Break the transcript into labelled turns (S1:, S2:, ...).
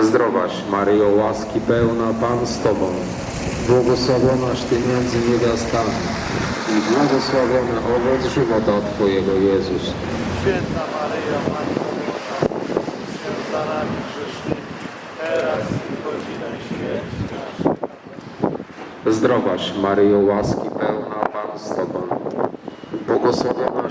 S1: Zdrowaś Maryjo, łaski pełna, Pan z Tobą. Błogosławionaś Ty między niewiastami i błogosławiony owoc żywota Twojego Jezus.
S2: Święta Maryjo, Matko Boża, za nami grzesznymi, teraz i w godzinę śmierci naszej.
S1: Zdrowaś Maryjo, łaski pełna, Pan z Tobą. Błogosławionaś